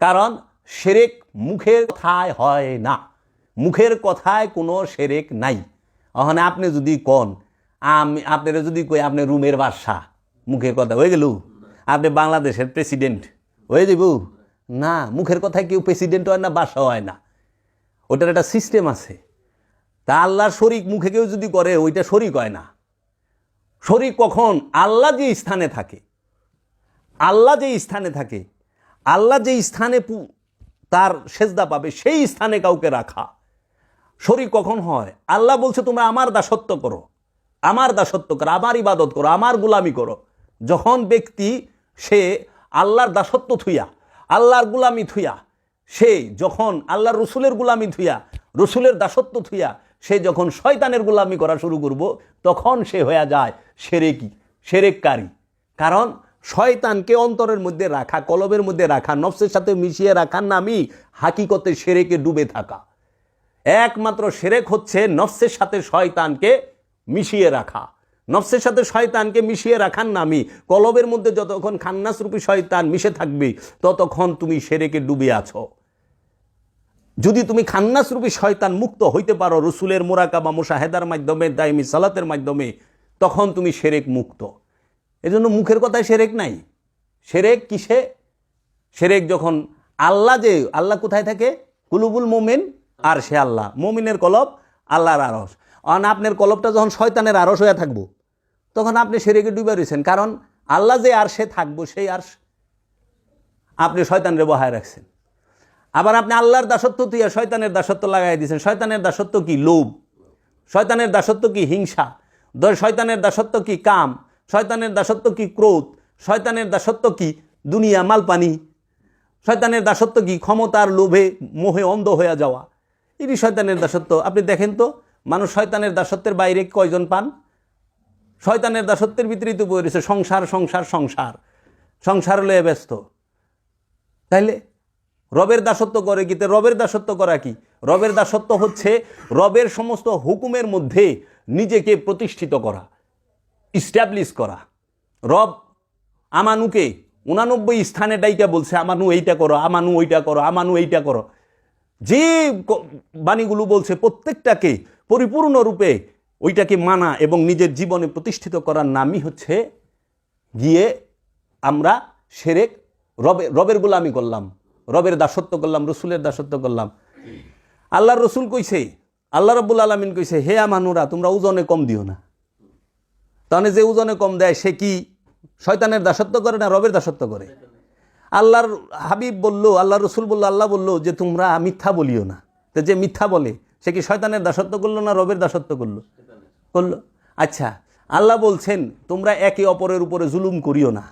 কারণ সেরেক মুখের কথায় হয় না। মুখের কথায় কোনো সেরেক নাই। ওখানে আপনি যদি কন, আমি, আপনারা যদি কই আপনি রুমের বাদশা মুখের কথা হয়ে গেল, আপনি বাংলাদেশের প্রেসিডেন্ট, হয়ে যাব? না, মুখের কথায় কেউ প্রেসিডেন্ট হয় না, বাসা হয় না। ওটার একটা সিস্টেম আছে। তা আল্লাহর শরিক মুখে কেউ যদি করে, ওইটা শরিক হয় না। শরিক কখন? আল্লাহ যে স্থানে থাকে। আল্লাহ যে স্থানে থাকে। আল্লাহ যে স্থানে তার সেজদা পাবে, সেই স্থানে কাউকে রাখা। শরীর কখন হয়? আল্লাহ বলছে, তোমরা আমার দাসত্ব করো, আমার দাসত্ব করো, আমার ইবাদত করো, আমার গুলামি করো। যখন ব্যক্তি, সে আল্লাহর দাসত্ব থুইয়া, আল্লাহর গুলামি থুইয়া, সে যখন আল্লাহর রসুলের গুলামি থুইয়া, রসুলের দাসত্ব থুইয়া, সে যখন শয়তানের গুলামি করা শুরু করব, তখন সে হয়ে যায় সেরেকি, সেরেককারী। কারণ শয়তানকে অন্তরের মধ্যে রাখা, কলবের মধ্যে রাখা, নফসের সাথে মিশিয়ে রাখার নামই হাকিকতে সেরেকে ডুবে থাকা। একমাত্র সেরেক হচ্ছে নফসের সাথে শয়তানকে মিশিয়ে রাখা। নফসের সাথে শয়তানকে মিশিয়ে রাখার নামই কলবের মধ্যে যতক্ষণ খান্নাসরূপী শয়তান মিশে থাকবে, ততক্ষণ তুমি সেরেকে ডুবে আছো। যদি তুমি খান্নাসরূপী শয়তান মুক্ত হইতে পারো রসুলের মোরাকা মোরাকাবা মুশাহেদার মাধ্যমে দায়মি সালাতের মাধ্যমে, তখন তুমি সেরেক মুক্ত। এজন্য মুখের কথায় সেরেক নাই। সেরেক কিসে? সেরেক যখন আল্লাহ যে, আল্লাহ কোথায় থাকে? কুলুবুল মোমেন আর সে আল্লাহ। মোমিনের কলব আল্লাহর আরস অন আপনার কলবটা যখন শয়তানের আরস হয়ে থাকব, তখন আপনি সেরেকে ডুবে রয়েছেন। কারণ আল্লাহ যে আর সে থাকব, সেই আর আপনি শয়তানের বহায় রাখছেন। আবার আপনি আল্লাহর দাসত্ব তুইয়া শয়তানের দাসত্ব লাগাই দিয়েছেন শয়তানের দাসত্ব কি লোভ? শয়তানের দাসত্ব কি হিংসা? শয়তানের দাসত্ব কি কাম? শয়তানের দাসত্ব কি ক্রোধ? শয়তানের দাসত্ব কি দুনিয়া মালপানি? শয়তানের দাসত্ব কি ক্ষমতার লোভে মোহে অন্ধ হয়ে যাওয়া? এটি শয়তানের দাসত্ব। আপনি দেখেন তো, মানুষ শয়তানের দাসত্বের বাইরে কয়জন পান? শয়তানের দাসত্বের ভিতরেই তো বই রয়েছে সংসার সংসার সংসার। সংসার লয়ে ব্যস্ত। তাইলে রবের দাসত্ব করে কি? রবের দাসত্ব করা কি? রবের দাসত্ব হচ্ছে রবের সমস্ত হুকুমের মধ্যে নিজেকে প্রতিষ্ঠিত করা। ইস্টাবলিশ করা। রব, আমানুকে উনানব্বই স্থানে ডাইকা বলছে, আমানু এইটা করো, আমানু ওইটা করো, আমানু এইটা করো। যে বাণীগুলো বলছে, প্রত্যেকটাকে পরিপূর্ণরূপে ওইটাকে মানা এবং নিজের জীবনে প্রতিষ্ঠিত করার নামই হচ্ছে গিয়ে আমরা সেরেক রবে, রবের গোলামি করলাম, রবের দাসত্ব করলাম, রসুলের দাসত্ব করলাম। আল্লাহর রসুল কইছে, আল্লাহ রব্বুল আলমিন কইছে, হে আমানুরা, তোমরা ওজনে কম দিও না। তাহলে যে ওজনে কম দেয়, সে কি শয়তানের দাসত্ব করে না রবের দাসত্ব করে? আল্লাহর হাবিব বলল আল্লাহ রসুল বলল, আল্লাহ বলল যে তোমরা মিথ্যা বলিও না। তো যে মিথ্যা বলে, সে কি শয়তানের দাসত্ব করল না রবের দাসত্ব করল? করল। আচ্ছা আল্লাহ বলছেন, তোমরা একে অপরের উপরে জুলুম করিও না।